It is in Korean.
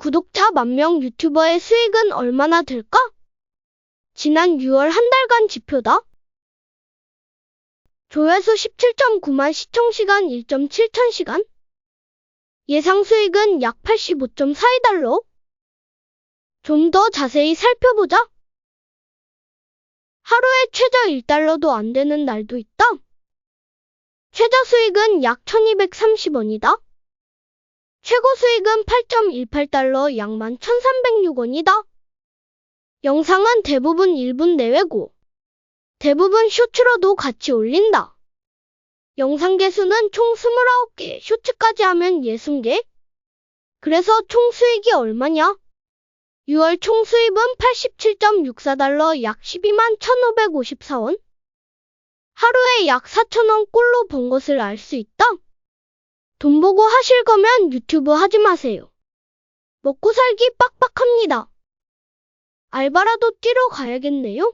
구독자 만 명 유튜버의 수익은 얼마나 될까? 지난 6월 한 달간 지표다. 조회수 17.9만 시청시간 1.7천 시간. 예상 수익은 약 85.42달러. 좀 더 자세히 살펴보자. 하루에 최저 1달러도 안 되는 날도 있다. 최저 수익은 약 1230원이다. 최고 수익은 8.18달러 양만 1306원이다. 영상은 대부분 1분 내외고 대부분 쇼츠로도 같이 올린다. 영상 개수는 총 29개, 쇼츠까지 하면 60개. 그래서 총 수익이 얼마냐? 6월 총 수입은 87.64달러 약 12만 1554원. 하루에 약 4천원 꼴로 번 것을 알 수 있다. 돈 보고 하실 거면 유튜브 하지 마세요. 먹고 살기 빡빡합니다. 알바라도 뛰러 가야겠네요.